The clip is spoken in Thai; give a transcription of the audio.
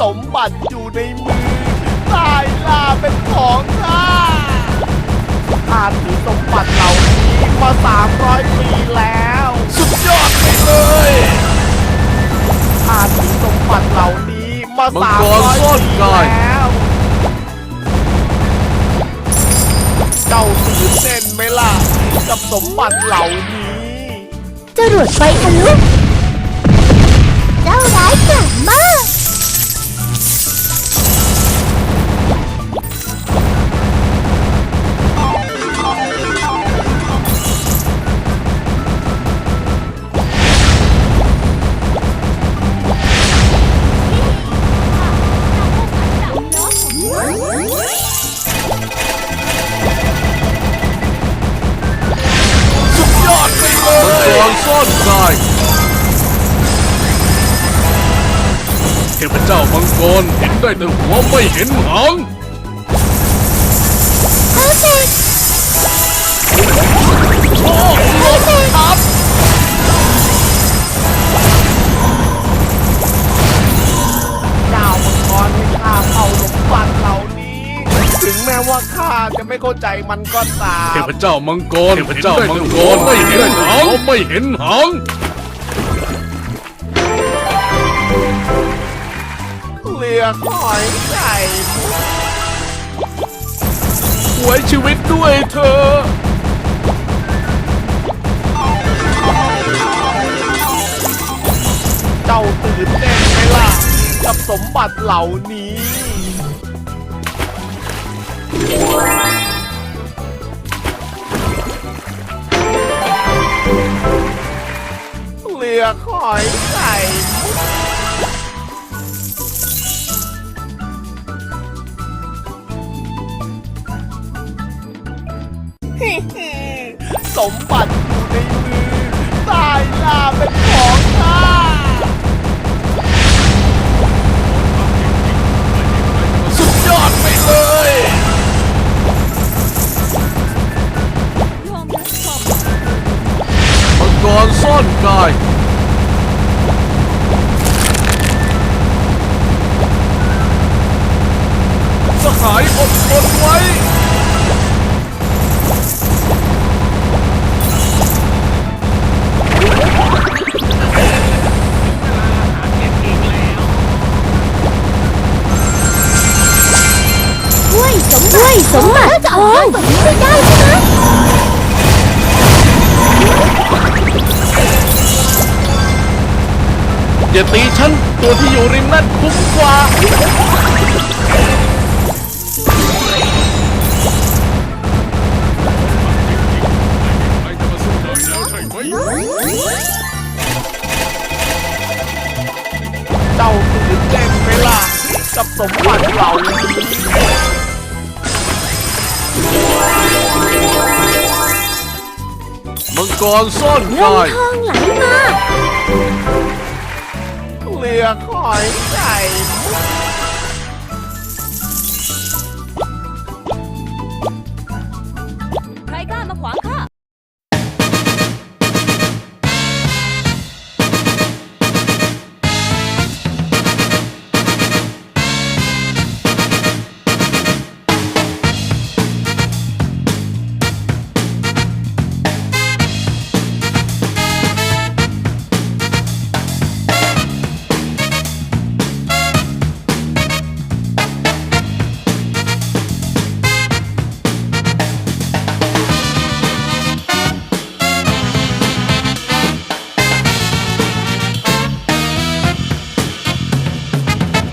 สมบัติอยู่ในมือตายล่าเป็นของข้าข้าถือสมบัติเหล่านี้มา 300 ปีแล้ว สุดยอดไปเลยข้าถือสมบัติเหล่านี้มามังกรซ่อน300 ปีกายแล้ว เจ้าตื่นเต้นไหมล่ะ กับสมบัติเหล่านี้จรวดไฟทะลุ ก้อนกาย เทพเจ้ามังกรเห็นได้แต่หัวไม่เห็นหาง จะไม่เข้าใจมันก็ตามเทพเจ้ามังกรเทพเจ้ามังกรไม่เห็นหางไม่เห็นหางเรือหอยไข่หวยชีวิตด้วยเธอ เจ้าตื่นเต้นไหมล่ะ กับสมบัติเหล่านี้ เรือหอยไข่สมบัติอยู่ในมือตายล่าเป็น รซ่อนกายสหายอดทนไว้ถ้วยสมบัติสมบัติทองไม่ได้ใช่ไหม อย่าตีฉัน ตัวที่อยู่ริมนั่นคุ้มกว่า เจ้าตื่นเต้นไหมล่ะ กับสมบัติเหล่านี้มังกรซ่อนเงิกานยทองไหลมา เรือหอยใส่